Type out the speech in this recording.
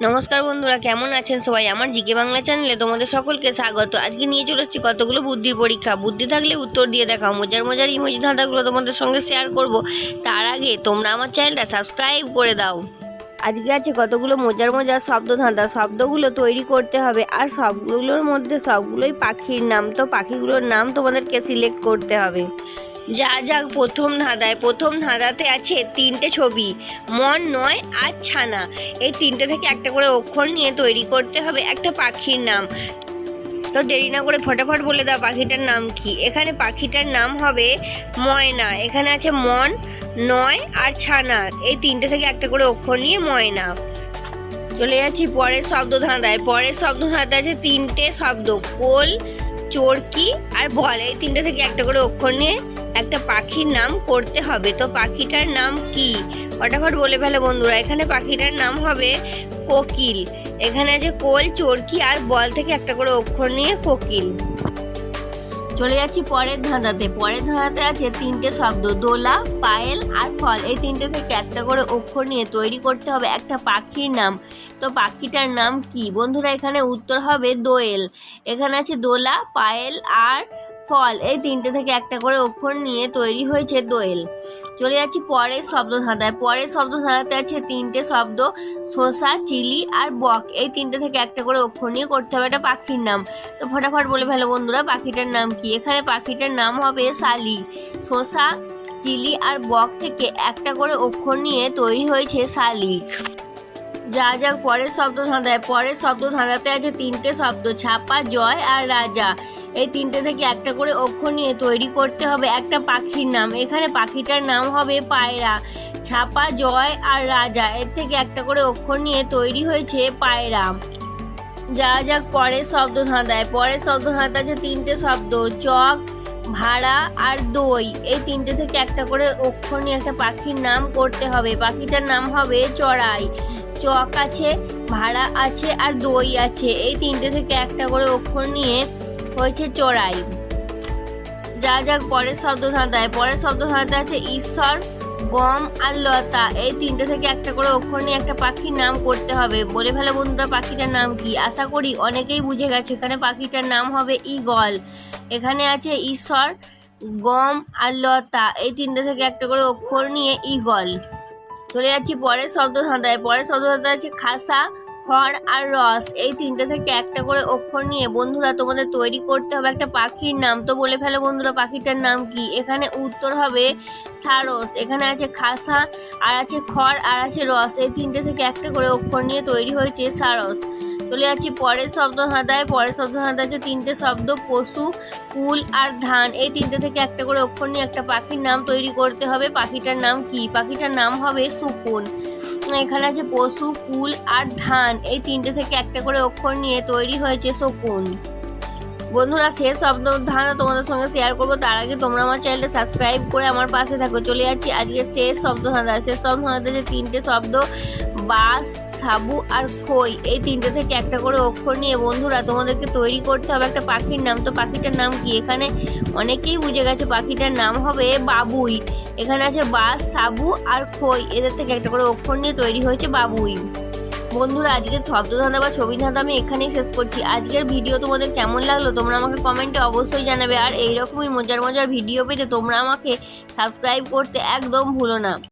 নমস্কার বন্ধুরা, কেমন আছেন সবাই? আমার জিকে বাংলা চ্যানেলে তোমাদের সকলকে স্বাগত। আজকে নিয়ে চলে এসেছি কতগুলো বুদ্ধির পরীক্ষা। বুদ্ধি থাকলে উত্তর দিয়ে দেখাও। মজার মজার ইমোজি ধাঁধাগুলো তোমাদের সঙ্গে শেয়ার করব। তার আগে তোমরা আমার চ্যানেলটা সাবস্ক্রাইব করে দাও। আজকে আছে কতগুলো মজার মজার শব্দ ধাঁধা। শব্দগুলো তৈরি করতে হবে আর সবগুলোর মধ্যে সবগুলোই পাখির নাম। তো পাখিগুলোর নাম তোমাদেরকে সিলেক্ট করতে হবে। যা যাক প্রথম ধাঁধায়, প্রথম ধাঁধাতে আছে তিনটে ছবি, মন নয় আর ছানা। এই তিনটে থেকে একটা করে অক্ষর নিয়ে তৈরি করতে হবে একটা পাখির নাম। তো দেরি না করে ফটাফট বলে দাও পাখিটার নাম কি। এখানে পাখিটার নাম হবে ময়না। এখানে আছে মন নয় আর ছানা। এই তিনটে থেকে একটা করে অক্ষর নিয়ে ময়না। চলে যাচ্ছি পরের শব্দ ধাঁধায়। পরের শব্দ ধাঁধা আছে তিনটে শব্দ, কোল, চরকি আর বল। এই তিনটে থেকে একটা করে অক্ষর নিয়ে একটা পাখির নাম করতে হবে। তো পাখিটার নাম কি? ফটাফট বলে ফেলে বন্ধুরা, এখানে পাখিটার নাম হবে কোকিল। এখানে আছে কোল, চরকি আর বল থেকে একটা করে অক্ষর নিয়ে কোকিল। চলে যাচ্ছি পরের ধাঁধাতে। পরের ধাঁধাতে আছে তিনটে শব্দ, দোলা, পায়েল আর ফল। এই তিনটে থেকে একটা করে অক্ষর নিয়ে তৈরি করতে হবে একটা পাখির নাম। তো পাখিটার নাম কি? বন্ধুরা, এখানে উত্তর হবে দোয়েল। এখানে আছে দোলা, পায়েল আর ফল। এই তিনটে থেকে একটা করে অক্ষর নিয়ে তৈরি হয়েছে দোয়েল। চলে যাচ্ছি পরের শব্দ ধাঁধায় পরের শব্দ ধাঁধাতে আছে তিনটে শব্দ, শসা, চিলি আর বক। এই তিনটে থেকে একটা করে অক্ষর নিয়ে করতে হবে একটা পাখির নাম। তো ফটাফট বলে ফেলো বন্ধুরা, পাখিটার নাম কি? এখানে পাখিটার নাম হবে শালি। শসা, চিলি আর বক থেকে একটা করে অক্ষর নিয়ে তৈরি হয়েছে শালিক যা যাক, পরের শব্দ ধাঁধায় পরের শব্দ ধাঁধাতে আছে তিনটে শব্দ, ছাপা, জয় আর রাজা। এই তিনটে থেকে একটা করে অক্ষর নিয়ে তৈরি করতে হবে একটা পাখির নাম। এখানে পাখিটার নাম হবে পায়রা। ছাপা জয় আর রাজা, এর থেকে একটা করে অক্ষর নিয়ে তৈরি হয়েছে পায়রা। যা যাক পরের শব্দ ধাঁধায় পরের শব্দ ধাঁধা আছে তিনটে শব্দ, চক, ভাড়া আর দই। এই তিনটে থেকে একটা করে অক্ষর নিয়ে একটা পাখির নাম করতে হবে। পাখিটার নাম হবে চড়াই। চক আছে, ভাড়া আছে আর দই আছে। এই তিনটে থেকে একটা করে অক্ষর নিয়ে হয়েছে চড়াই যা যাক, পরের শব্দ ধাঁধায় পরের শব্দ ধাঁধা আছে ঈশ্বর, গম আর লতা। এই তিনটে থেকে একটা করে অক্ষর নিয়ে একটা পাখির নাম করতে হবে। বলে ফেলো বন্ধুরা, পাখিটার নাম কি? আশা করি অনেকেই বুঝে গেছে, এখানে পাখিটার নাম হবে ইগল এখানে আছে ঈশ্বর, গম আর লতা। এই তিনটে থেকে একটা করে অক্ষর নিয়ে ইগল চলে যাচ্ছি পরের শব্দ ধাঁধায় পরের শব্দ ধাঁধা আছে খাসা খড় আর রস, এই তিনটে থেকে একটা করে অক্ষর নিয়ে বন্ধুরা তোমাদের তৈরি করতে হবে একটা পাখির নাম। তো বলে ফেলো বন্ধুরা, পাখিটার নাম কি? এখানে উত্তর হবে সারস, এখানে আছে খাসা, আর আছে খড়, আর আছে রস। এই তিনটে থেকে একটা করে অক্ষর নিয়ে তৈরি হয়েছে সারস। চলে যাচ্ছি পরের শব্দ ধাঁধায় পরের শব্দ ধাঁধা আছে তিনটে শব্দ, পশু, কুল আর ধান। এই তিনটে থেকে একটা করে অক্ষর নিয়ে একটা পাখির নাম তৈরি করতে হবে। পাখিটার নাম কি? পাখিটার নাম হবে সুকুন এখানে আছে পশু, কুল আর ধান। এই তিনটে থেকে একটা করে অক্ষর নিয়ে তৈরি হয়েছে শকুন। বন্ধুরা শেষ শব্দ ধারণা তোমাদের সঙ্গে শেয়ার করব। তার আগে তোমরা আমার চ্যানেলটা সাবস্ক্রাইব করে আমার পাশে থাকো। চলে যাচ্ছি আজকে শেষ শব্দ ধাঁধা শেষ শব্দ ধাঁধাতে যে তিনটে শব্দ, বাস, সাবু আর খই, এই তিনটে থেকে একটা করে অক্ষর নিয়ে বন্ধুরা, তোমাদেরকে তৈরি করতে হবে একটা পাখির নাম। তো পাখিটার নাম কি? এখানে অনেকেই বুঝে গেছে পাখিটার নাম হবে বাবুই। এখানে আছে বাস, সাবু আর খই। এদের থেকে একটা করে অক্ষর নিয়ে তৈরি হয়েছে বাবুই। বন্ধুরা, আজকের শব্দ ধাঁধা বা ছবি ধাঁধা আমি এখানেই শেষ করছি। আজকের ভিডিও তোমাদের কেমন লাগল তোমরা আমাকে কমেন্টে অবশ্যই জানাবে। আর এইরকমই মজার মজার ভিডিও পেতে তোমরা আমাকে সাবস্ক্রাইব করতে একদম ভুলো না।